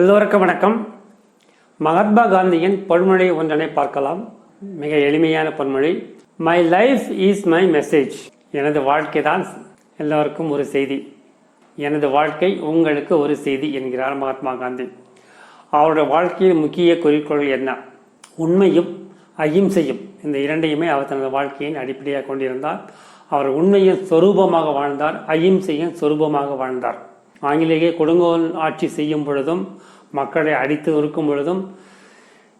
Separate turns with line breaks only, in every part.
எல்லோருக்கும் வணக்கம். மகாத்மா காந்தியின் பொன்மொழி ஒன்றனை பார்க்கலாம். மிக எளிமையான பொன்மொழி. My life is my message எனது வாழ்க்கை தான் எல்லோருக்கும் ஒரு செய்தி. எனது வாழ்க்கை உங்களுக்கு ஒரு செய்தி என்கிறார் மகாத்மா காந்தி. அவருடைய வாழ்க்கையின் முக்கிய குறிக்கோள் என்ன? உண்மையும் அகிம்சையும். இந்த இரண்டையுமே அவர் தனது வாழ்க்கையின் அடிப்படையாக கொண்டிருந்தார். அவர் உண்மையின் சொரூபமாக வாழ்ந்தார் அகிம்சையின் சொரூபமாக வாழ்ந்தார். ஆங்கிலேயே கொடுங்கோல் ஆட்சி செய்யும் பொழுதும் மக்களை அடித்து நொறுக்கும் பொழுதும்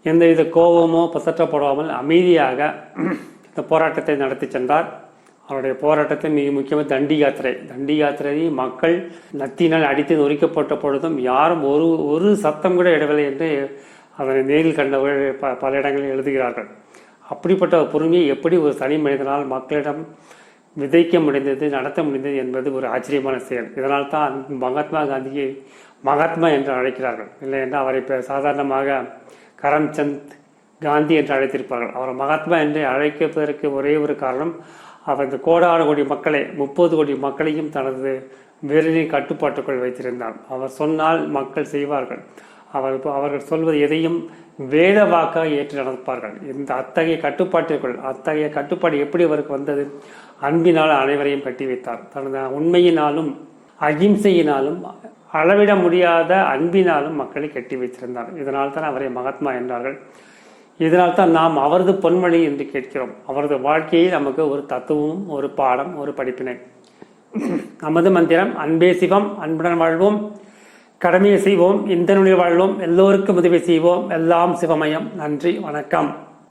எந்தவித கோபமோ பசற்றப்படாமல் அமைதியாக இந்த போராட்டத்தை நடத்தி சென்றார். அவருடைய போராட்டத்தை மிக முக்கியமாக தண்டி யாத்திரை. தண்டி யாத்திரை மக்கள் நத்தினால் அடித்து நொறுக்கப்பட்ட பொழுதும் யாரும் ஒரு ஒரு சத்தம் கூட இடவில்லை என்று அதனை நேரில் கண்டவர்கள் பல இடங்களில் எழுதுகிறார்கள். அப்படிப்பட்ட பொறுமையை எப்படி ஒரு தனி மனிதனால் மக்களிடம் விதைக்க முடிந்தது நடத்த முடிந்தது என்பது ஒரு ஆச்சரியமான செயல். இதனால் தான் மகாத்மா காந்தியை மகாத்மா என்று அழைக்கிறார்கள். இல்லை என்றால் அவரை இப்போ சாதாரணமாக கரம்சந்த் காந்தி என்று அழைத்திருப்பார்கள். அவரை மகாத்மா என்று அழைப்பதற்கு ஒரே ஒரு காரணம் அவர் இந்த கோடான கோடி மக்களை முப்பது கோடி மக்களையும் தனது விரலின் கட்டுப்பாட்டுக்குள் வைத்திருந்தார். அவர் சொன்னால் மக்கள் செய்வார்கள். அவர் அவர்கள் சொல்வது எதையும் வேத வாக்காக ஏற்று நடப்பார்கள். இந்த அத்தகைய கட்டுப்பாட்டிற்குள் அத்தகைய கட்டுப்பாடு எப்படி அவருக்கு வந்தது? அன்பினால் அனைவரையும் கட்டி வைத்தார். தனது உண்மையினாலும் அகிம்சையினாலும் அளவிட முடியாத அன்பினாலும் மக்களை கட்டி வைத்திருந்தார். இதனால் தான் அவரை மகாத்மா என்றார்கள். இதனால் தான் நாம் அவரது பொன்மொழி என்று கேட்கிறோம். அவரது வாழ்க்கையில் நமக்கு ஒரு தத்துவமும் ஒரு பாடம் ஒரு படிப்பினை. நமது மந்திரம் அன்பே சிவம் அன்புடன் வாழ்வோம். கடமையை செய்வோம் இந்த நொழில் வாழ்வோம் எல்லோருக்கும் உதவி செய்வோம். எல்லாம் சிவமயம். நன்றி வணக்கம்.